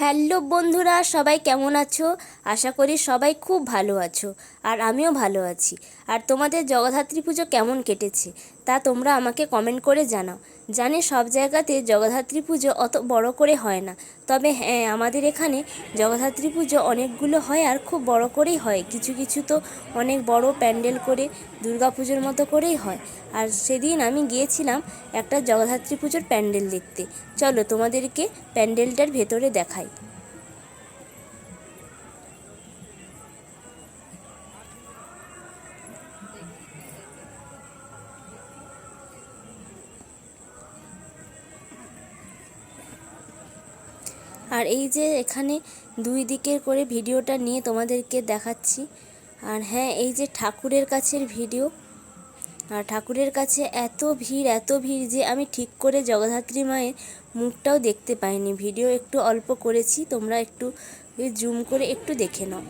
Hello বন্ধুরা, সবাই কেমন আছো? আশা করি সবাই খুব ভালো আছো, আর আমিও ভালো আছি। আর তোমাদের জগদ্ধাত্রী পুজো কেমন কেটেছে, তা তোমরা আমাকে কমেন্ট করে জানাও। জানি সব জায়গাতে জগদ্ধাত্রী পুজো অত বড় করে হয় না। তবে হ্যাঁ আমাদের এখানে জগদ্ধাত্রী পুজো অনেকগুলো হয় আর খুব বড় করেই হয়। কিছু কিছু তো অনেক বড় প্যান্ডেল করে, দুর্গা পুজোর মতো করেই হয়। আর সেদিন আমি গিয়েছিলাম একটা জগদ্ধাত্রী পুজোর প্যান্ডেল দেখতে। চলো তোমাদেরকে প্যান্ডেলটার ভেতরে দেখাই। আর এই যে এখানে দুই দিকের করে ভিডিওটা নিয়ে তোমাদেরকে দেখাচ্ছি। আর হ্যাঁ এই যে ঠাকুরের কাছের ভিডিও। আর ঠাকুরের কাছে এত ভিড় এত ভিড় যে আমি ঠিক করে জগদ্ধাত্রী মায়ের মুখটাও দেখতে পাইনি। ভিডিও একটু অল্প করেছি, তোমরা একটু জুম করে একটু দেখে নাও।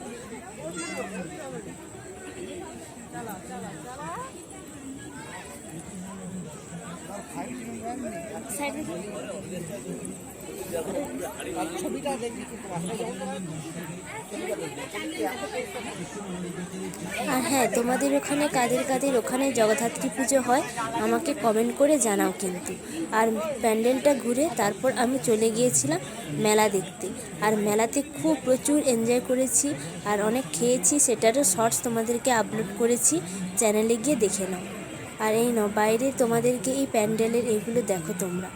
আর হ্যাঁ তোমাদের ওখানে কাদের কাদের ওখানে জগদ্ধাত্রী পুজো হয়, আমাকে কমেন্ট করে জানাও কিন্তু। আর প্যান্ডেলটা ঘুরে তারপর আমি চলে গিয়েছিলাম মেলা দেখতে। আর মেলাতে খুব প্রচুর এনজয় করেছি, আর অনেক খেয়েছি, সেটারও শর্টস তোমাদেরকে আপলোড করেছি চ্যানেলে গিয়ে দেখে নাও। আর এই নাও, বাইরে তোমাদেরকে এই প্যান্ডেলের এগুলো দেখো তোমরা।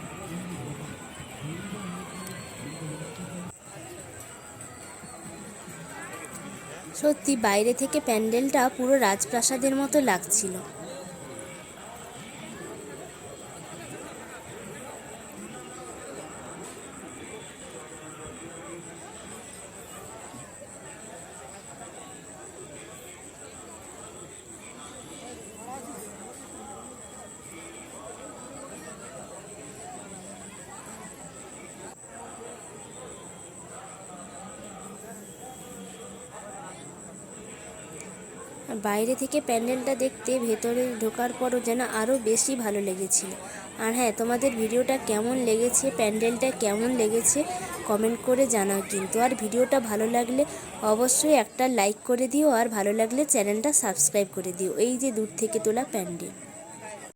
সত্যি বাইরে থেকে প্যান্ডেলটা পুরো রাজপ্রাসাদের মতো লাগছিল। বাইরে থেকে প্যান্ডেলটা দেখতে ভেতরে ঢোকার পরও যেন আরও বেশি ভালো লেগেছিল। আর হ্যাঁ তোমাদের ভিডিওটা কেমন লেগেছে, প্যান্ডেলটা কেমন লেগেছে কমেন্ট করে জানাও কিন্তু। আর ভিডিওটা ভালো লাগলে অবশ্যই একটা লাইক করে দিও, আর ভালো লাগলে চ্যানেলটা সাবস্ক্রাইব করে দিও। এই যে দূর থেকে তোলা প্যান্ডেল।